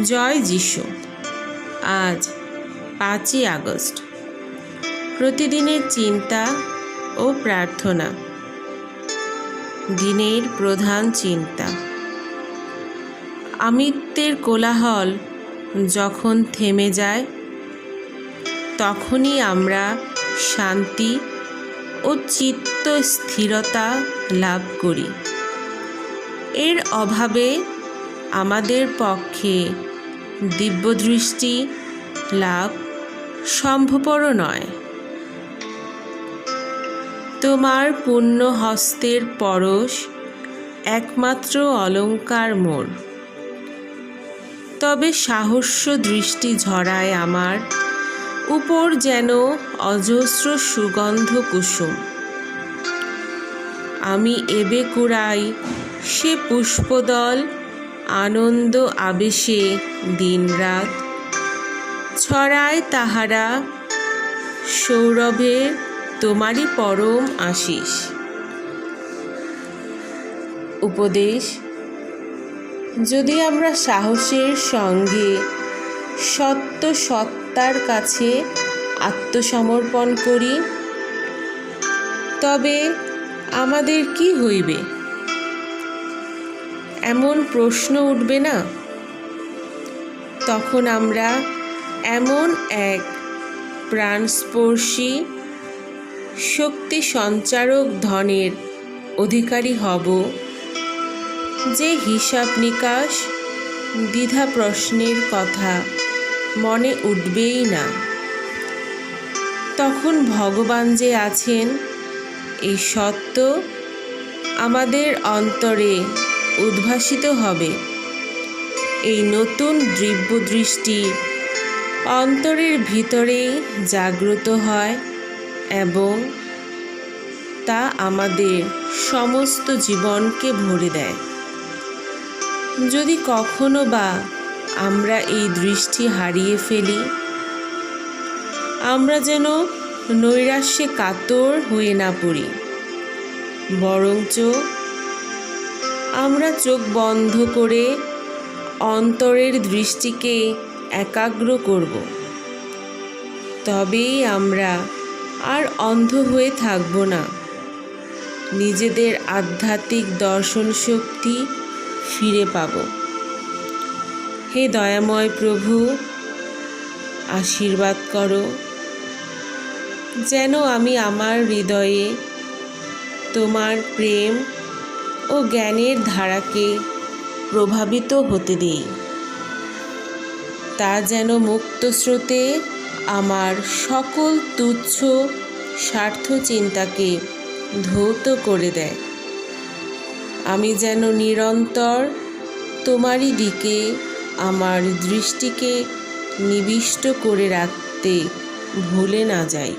জয় যিশু। আজ পাঁচই আগস্ট। প্রতিদিনের চিন্তা ও প্রার্থনা। দিনের প্রধান চিন্তা। আমিত্বের কোলাহল যখন থেমে যায়, তখনই আমরা শান্তি ও চিত্ত স্থিরতা লাভ করি। এর অভাবে আমাদের পক্ষে দিব্যদৃষ্টি লাভ সম্ভবপর নয়। তোমার পুণ্য হস্তের পরশ একমাত্র অলঙ্কার মোর। তবে সাহস্য দৃষ্টি ঝরায় আমার উপর যেন অজস্র সুগন্ধ কুসুম। আমি এবে কুড়াই সে পুষ্পদল আনন্দ আবেশে দিনরাত। ছড়ায় তাহারা, সৌরভে তোমারই পরম আশিস। উপদেশ, যদি আমরা সাহসের সঙ্গে সত্য সত্তার কাছে আত্মসমর্পণ করি, তবে আমাদের কি হইবে? এমন প্রশ্ন উঠবে না? তখন আমরা এমন এক প্রাণস্পর্শী, শক্তি সঞ্চারক ধনের অধিকারী হব, যে হিসাব নিকাশ দ্বিধা প্রশ্নের কথা মনে উঠবেই না। তখন ভগবান যে আছেন, এই সত্য আমাদের অন্তরে উদ্ভাসিত হবে। এই নতুন দিব্য দৃষ্টি অন্তরের ভিতরে জাগ্রত হয় এবং তা আমাদের সমস্ত জীবনকে ভরে দেয়। যদি কখনো বা আমরা এই দৃষ্টি হারিয়ে ফেলি, আমরা যেন নৈরাশ্যে কাতর হয়ে না পড়ি, বরঞ্চ আমরা চোখ বন্ধ করে অন্তরের দৃষ্টিকে একাগ্র করব। তবেই আমরা আর অন্ধ হয়ে থাকব না। নিজেদের আধ্যাত্মিক দর্শন শক্তি ফিরে পাব। হে দয়াময় প্রভু, আশীর্বাদ করো। যেন আমি আমার হৃদয়ে তোমার প্রেম ও জ্ঞানের ধারাকে প্রভাবিত হতে দেই। তা যেন মুক্ত স্রোতে আমার সকল তুচ্ছ স্বার্থ চিন্তাকে ধৌত করে দেয়। আমি যেন নিরন্তর তোমারই দিকে, আমার দৃষ্টিকে নিবিষ্ট করে রাখতে ভুলে না যাই।